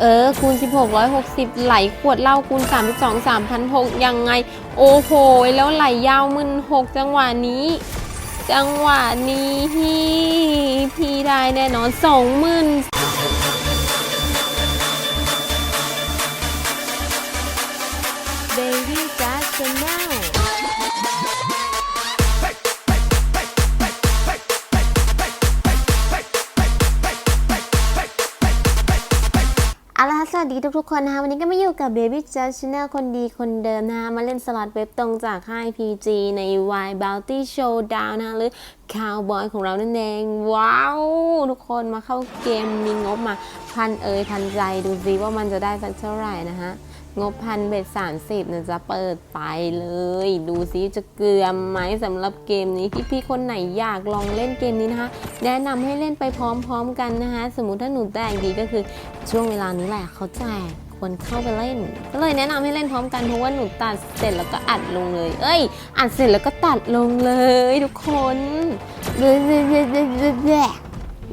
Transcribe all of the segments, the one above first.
เออ คูณ 16 160 ไหลขวดเหล้าคูณ 32 3,600ยังไง โอ้โห แล้วไหลยาวมึนหกจังหวะนี้ จังหวะนี้พี่ได้แน่นอนสองหมื่น Baby Just Now วัสดีทุกๆคนนะคะ วันนี้ก็มาอยู่กับ Baby Just Channel คนดีคนเดิมนะคะ มาเล่นสล็อตเว็บตรงจากค่าย PG ใน Y Bounty Showdown นะคะหรือ Cowboy ของเรานั่นเอง ว้าว ทุกคนมาเข้าเกมมีงบมา พันเอยพันใจดูซิว่ามันจะได้สักเท่าไหร่นะคะ งบพันเบ็ดสามสิบนะจะเปิดไปเลย ดูซิจะเกลือมไหมสำหรับเกมนี้พี่ๆคนไหนอยากลองเล่นเกมนี้นะคะ แนะนำให้เล่นไปพร้อมๆกันนะคะ สมมุติถ้าหนูแตกดีก็คือช่วงเวลานี้แหละเขาแจกควรเข้าไปเล่น ก็เลยแนะนำให้เล่นพร้อมกันเพราะว่าหนูตัดเสร็จแล้วก็อัดลงเลย เอ้ย อัดเสร็จแล้วก็ตัดลงเลยทุกคนเด้อเด้อเด้อเด้อเด้อเด้อ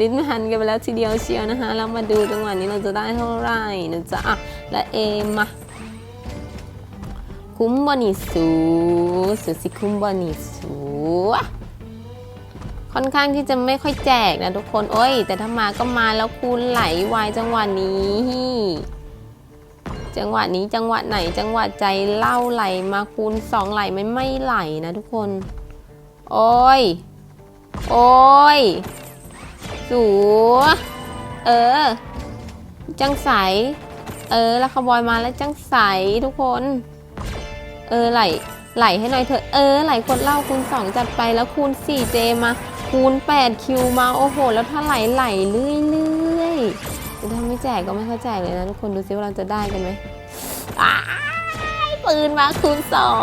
ลิ้นหันกันไปแล้วทีเดียวเชียวนะคะแล้วมาดูจังหวะนี้เราจะได้เท่าไหร่นะจ๊ะอะและเอมา คุ้มบอนิสูสูสิคุ้มบอนิสูค่อนข้างที่จะไม่ค่อยแจกนะทุกคน โอ้ย แต่ถ้ามาก็มาแล้วคูณไหลวายจังหวะนี้ จังหวะนี้จังหวะไหนจังหวะใจเล่าไหลมาคูณสองไหลไม่ไม่ไหลนะทุกคน โอ้ย โอ้ย สูเออ จังใส เออแล้วขบอยมาแล้วจังใสทุกคน เออไหลไหลให้หน่อยเถอะเออไหลกดเหล่าคูณ2จัดไปแล้วคูณ4เจมาคูณ8คิวมาโอ้โห แล้วถ้าไหลไหลเรื่อยๆแต่ถ้าไม่แจกก็ไม่เข้าใจเลยนะทุกคนดูซิว่าเราจะได้กันไหมปืนมาคูณ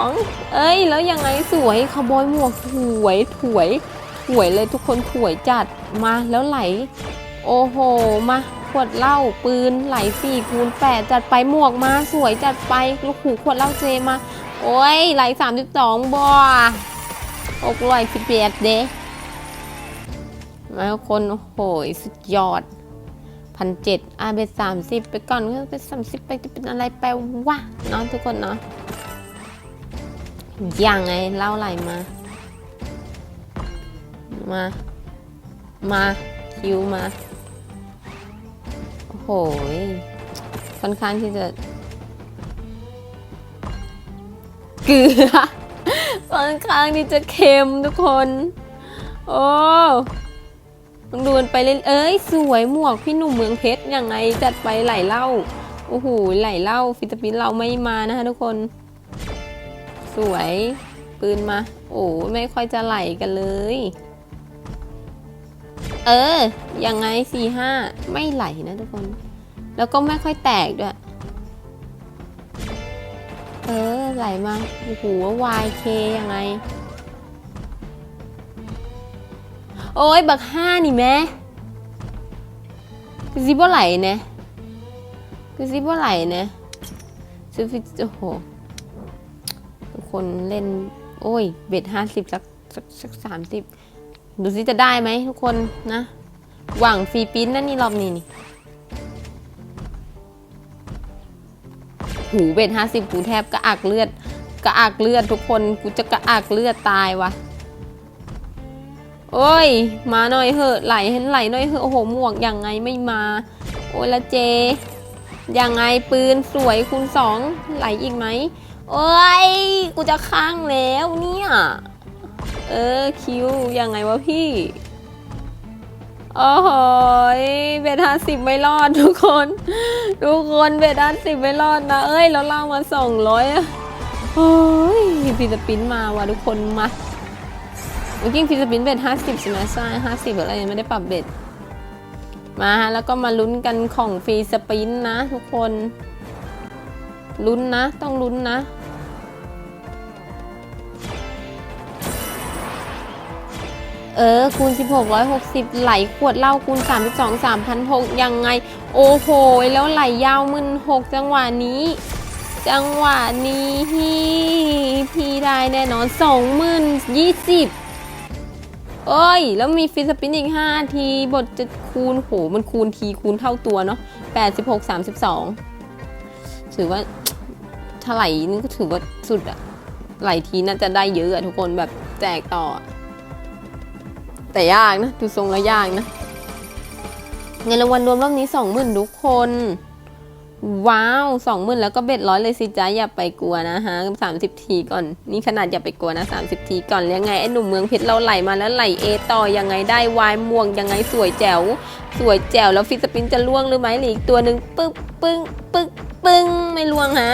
2เอ้ย แล้วยังไงสวยขบอยหมวกถวยถวยถวยเลยทุกคนถวยจัดมาแล้วไหล โอ้โหมาขวดเหล้าปืนไหลสี่คูณแปดจัดไปหมวกมาสวยจัดไปลูกหูขวดเหล้าเจมา โอ้ยไหลสามสิบสองบออกร้อยสิบแปดเด้มาคนโอ้โหสุดยอดพันเจ็ดอาเบสามสิบไปก่อนก็เป็นสามสิบไปจะเป็นอะไรไปวะเนาะทุกคนเนาะยังไงเล่าไหลมา มา มาคิวมา โอ้โหยค่อนข้างที่จะ เกลือค่อนข้างที่จะเค็มทุกคน โอ้ต้องดูกันไปเล่นเอ้ย สวยหมวกพี่หนุ่มเมืองเพชรยังไงจัดไปไหลเล่า โอ้โหไหลเล่า ฟิลิปปินส์เราไม่มานะคะทุกคน สวยปืนมา โอ้ไม่ค่อยจะไหลกันเลย เออยังไงสี่ห้าไม่ไหลนะทุกคน แล้วก็ไม่ค่อยแตกด้วย เออ ไหลมาโอ้โห YK ยังไง โอ้ย บักห้านี่แม่คือซิบ่ไหลเนี่ยคือซิบ่ไหลเนี่ยซูฟิโอ้โหทุกคนเล่น โอ้ย เบ็ดห้าสิบสักสักสักสามสิบดูสิจะได้ไหมทุกคนนะ หวังฟรีปิ้นนั่นนี่รอบนี้นี่ หูเบ็ดห้าสิบกูแทบกระอักเลือดกระอักเลือดทุกคนกูจะกระอักเลือดตายวะโอ้ย มาหน่อยเหอะไหลเห็นไหลหน่อยเหอะโอ้โหหมวกยังไงไม่มา โอ้ยละเจยังไงปืนสวยคูณสองไหลอีกไหมโอ้ยกูจะค้างแล้วเนี่ย เออคิวยังไงวะพี่ โอ้โหเบทาสิบไม่รอดทุกคน ทุกคนเบทาสิบไม่รอดนะ เอ้ยแล้วเล่ามาสองร้อยโอ้ยฟิลิปปินมาว่ะทุกคนมาเมื่อกี้ฟิลิปปินเบทห้าสิบใช่ไหมใช่ห้าสิบอะไรยังไม่ได้ปรับเบทมาฮะแล้วก็มาลุ้นกันของฟรีสปินนะทุกคนลุ้นนะต้องลุ้นนะ เออ คูณ 16 160 ไหลขวดเหล้าคูณ 32 3,600ยังไง โอ้โห แล้วไหลยาวมึน6จังหวะนี้ จังหวะนี้พี่ได้แน่นอน 20,020 เอ้ย แล้วมีฟิสปินอีก 5 ที บทจะคูณโห มันคูณทีคูณเท่าตัวเนาะ86 32 ถือว่าถ้าไหลนี่ก็ถือว่าสุดอะไหลทีน่าจะได้เยอะอะทุกคนแบบแจกต่อ แต่ยากนะดูทรงแล้วยากนะเงินรางวัลรวมรอบนี้สองหมื่นทุกคน ว้าวสองหมื่นแล้วก็เบ็ดร้อยเลยสิจ้าอย่าไปกลัวนะฮะสามสิบทีก่อน นี่ขนาดอย่าไปกลัวนะสามสิบทีก่อนแล้วไงไอ้หนุ่มเมืองเพชรเราไหลมาแล้วไหลเอต่อยังไงได้วายม่วงยังไงสวยแจ๋ว สวยแจ๋วแล้วฟิสปินจะล่วงหรือไหมหรืออีกตัวหนึ่งปึ๊กปึ้งปึ๊กปึ้งไม่ล่วงฮะ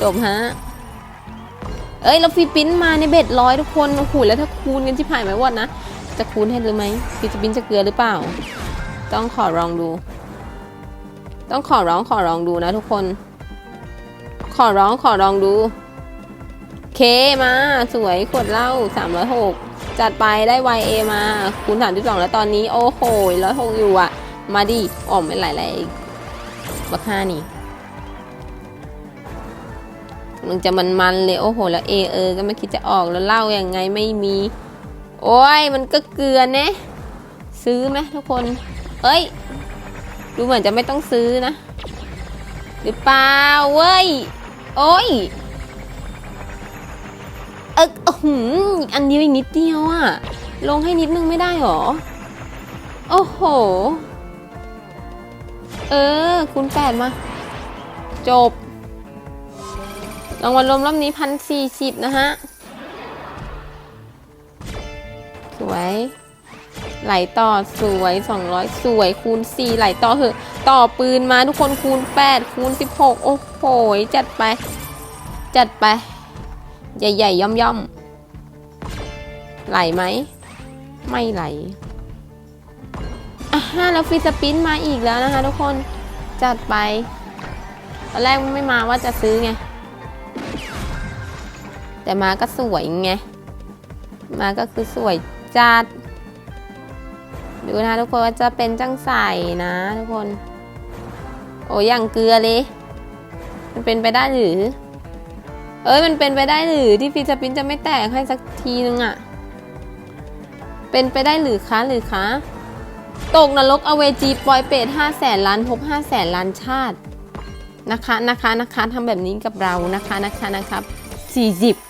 จบฮะ เอ้ยแล้วฟิลิปปินมาในเบ็ดร้อยทุกคนโอ้โหแล้วถ้าคูณกันที่ผ่านไหมวะนะจะคูณให้หรือไหมฟิลิปปินจะเกลือหรือเปล่า ต้องขอลองดู ต้องขอร้องขอร้องดูนะทุกคน ขอร้องขอร้องดู เคมาสวยขวดเหล้า306จัดไปได้ YA มาคูณ32แล้วตอนนี้ โอ้โห106อยู่อะมาดิออมไม่ไหลไหลบักห้านี่ มันจะมันๆเลยโอ้โห แล้วเอเออ ก็ไม่คิดจะออกแล้วเล่ายังไงไม่มี โอ้ยมันก็เกลือนะ ซื้อไหมทุกคน เอ้ย ดูเหมือนจะไม่ต้องซื้อนะ หรือเปล่าเว้ย โอ้ย เอออื้อหืออีกอันเดียวอีกนิดเดียวอะลงให้นิดนึงไม่ได้หรอ โอ้โห เออ คุณแปดมา จบ รางวัลรวมรอบนี้พันสี่สิบนะฮะ สวย ไหลต่อสวย200สวยคูณ4ไหลต่อเหอะ ต่อปืนมาทุกคนคูณ8คูณ16โอ้โห จัดไป จัดไป ใหญ่ๆ ย่อมๆไหลไหม ไม่ไหลอะห้าแล้วฟีสปินมาอีกแล้วนะคะทุกคน จัดไป ตอนแรกไม่มาว่าจะซื้อไง แต่มาก็สวยไง มาก็คือสวยจัด ดูนะทุกคนว่าจะเป็นจังใส่นะทุกคน โอ้ย่างเกลือเลย มันเป็นไปได้หรือ เอ้ยมันเป็นไปได้หรือที่ฟิชปินจะไม่แตกให้สักทีนึงอะเป็นไปได้หรือคะหรือคะตกนรกอเวจีปล่อยเป็ดห้าแสนล้านพบห้าแสนล้านชาตินะคะนะคะนะคะทำแบบนี้กับเรานะคะนะคะนะครับ40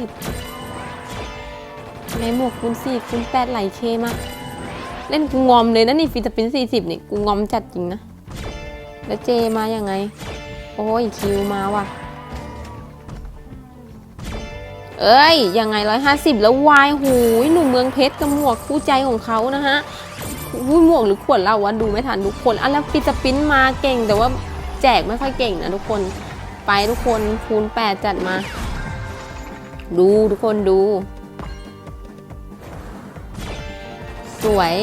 สิบในหมวกคูณสี่คูณแปดไหลเคมากเล่นกูงอมเลยนะนี่ฟิสปินสี่สิบนี่กูงอมจัดจริงนะ แล้วเจมาอย่างไง โอ้ยคิวมาว่ะ เอ้ยยังไงร้อยห้าสิบแล้ววายหูยหนุ่มเมืองเพชรกับหมวกคู่ใจของเขานะฮะหูยหมวกหรือขวดเราวะดูไม่ทันทุกคนอะแล้วฟิสปินมาเก่งแต่ว่าแจกไม่ค่อยเก่งนะทุกคนไปทุกคนคูณ8จัดมา ดูทุกคนดู สวย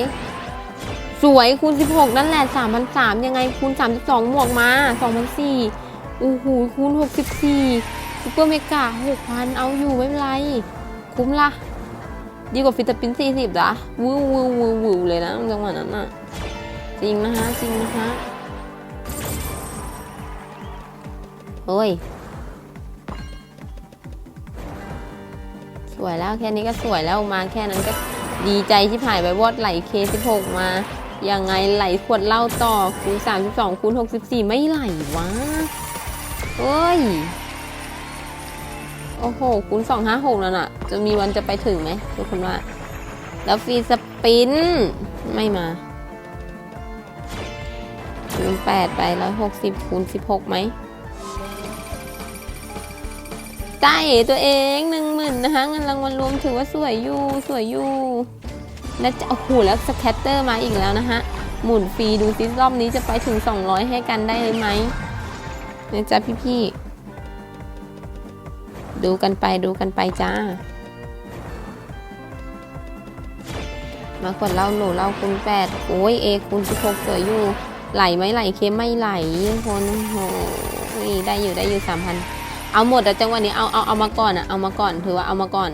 สวยคูณ 16 นั่นแหละ 3,003ยังไงคูณ 32หมวกมา2,004อู้หูคูณ 64ซุปเปอร์เมกา6,000 เอาอยู่ไม่เป็นไร คุ้มละดีกว่าฟิตปิน40ละวู้วู้วู้วู้เลยนะจังหวะนั้นน่ะ จริงนะฮะ จริงนะฮะ โอ้ย สวยแล้วแค่นี้ก็สวยแล้วมาแค่นั้นก็ดีใจที่ผ่ายไปวอดไหลเค16มายังไงไหลขวดเหล้าต่อคูณ32คูณ64ไม่ไหลวะเอ้ย โอ้โห คูณ256แล้วน่ะ จะมีวันจะไปถึงไหมทุกคนว่า แล้วฟรีสปิน ไม่มาคูณ8ไป160คูณ16ไหม จ่ายตัวเองหนึ่งหมื่นนะคะเงินรางวัลรวมถือว่าสวยอยู่สวยอยู่และจะโอ้โหแล้วสแคตเตอร์มาอีกแล้วนะคะหมุนฟรีดูซิรอบนี้จะไปถึง 200 ให้กันได้เลยไหมนี่ยจ้าพี่ๆดูกันไปดูกันไปจ้า มาขวดเล้าหนูเล้าคูณแปดโอ้ยเอคูณสิบหกสวยอยู่ ไหลไหมไหลเค็มไม่ไหลคนโอ้โหได้อยู่ได้อยู่สามพัน เอาหมดแต่จังหวะนี้เอาเอาเอามาก่อนอะเอามาก่อนถือว่าเอามาก่อน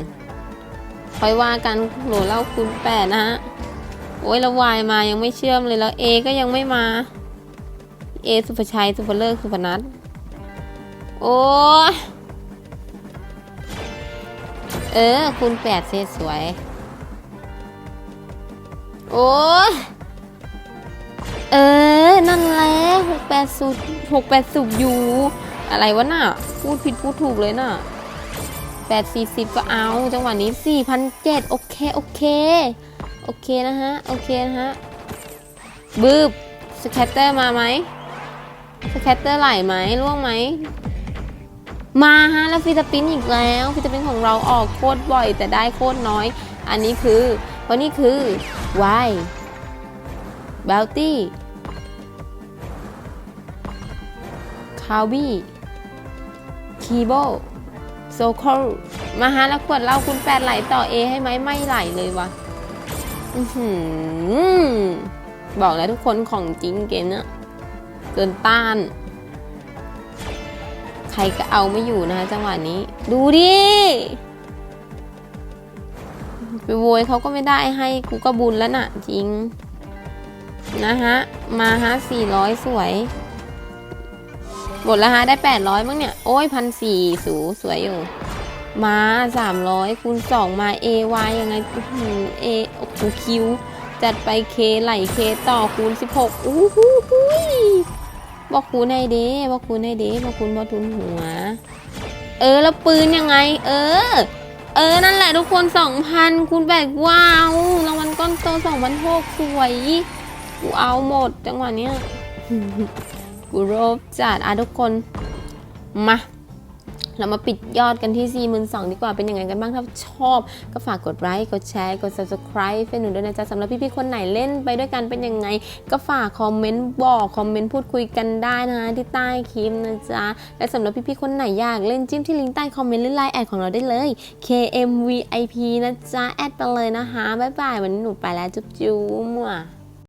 ค่อยว่ากันโหนูเล่าคูณแปดนะฮะโอ้ยแล้ววายมายังไม่เชื่อมเลยแล้วเอก็ยังไม่มาเอสุภชัยสุภเลิกสุภนัทโอ้เออคูณแปดเซสวย โอ้เออ นั่นแหละหกแปดสุดหกแปดสุบอยู่ อะไรวะน่ะ พูดผิดพูดถูกเลยน่ะแปดสี่สิบก็เอา จังหวะนี้สี่พันเจ็ดโอเค โอเค โอเคนะฮะ โอเคนะฮะ บืบสแคตเตอร์มาไหมสแคตเตอร์ไหลไหมร่วงไหม มาฮะ แล้วฟิตปินอีกแล้วฟิตปินของเราออกโคตรบ่อย แต่ได้โคตรน้อย อันนี้คือ เพราะนี่คือ Y b o u t y คาบี้ คีโบโซโคลมาฮะแล้วขวดเหล้าคุณแปดไหลต่อ A ให้ไหมไม่ไหลเลยวะอือบอกแล้วทุกคนของจริงเกมเนี้ยเกินต้าน ใครก็เอาไม่อยู่นะคะจังหวะนี้ ดูดิไปโวยเขาก็ไม่ได้ให้กูก็บุญแล้วน่ะ จริง นะฮะ มาฮะ 400 สวย หมดแล้วฮะได้800มั้งเนี่ย โอ้ยพันสี่สูสวยอยู่ มา300คูณ2มา A Y ยังไงอื้อหือโอ้โหคิวจัดไป K ไหล K ต่อคูณ16อู้หูหูยบอกคูณให้เด้บอกคูณให้เด้บอกคูณบอทุนหัว เออแล้วปืนยังไง เออ เออนั่นแหละทุกคน2,000คูณแบกว้าวรางวัลก้อนโต2,600สวยกูเอาหมดจังหวะเนี้ย กูโรบจัดอะทุกคน มา เรามาปิดยอดกันที่ 42,000ดีกว่า เป็นยังไงกันบ้าง ถ้าชอบ ก็ฝากกดไลค์ กดแชร์ กด subscribe ให้หนูด้วยนะจ๊ะสำหรับพี่ๆคนไหนเล่นไปด้วยกันเป็นยังไง ก็ฝากคอมเมนต์บอก คอมเมนต์พูดคุยกันได้นะที่ใต้คลิปนะจ๊ะ และสำหรับพี่ๆคนไหนอยากเล่นจิ้มที่ลิงก์ใต้คอมเมนต์หรือไลน์แอดของเราได้เลย KMVIP นะจ๊ะ แอดไปเลยนะคะ บ๊ายบาย วันนี้หนูไปแล้ว จุ๊บจุ๊บมั่ว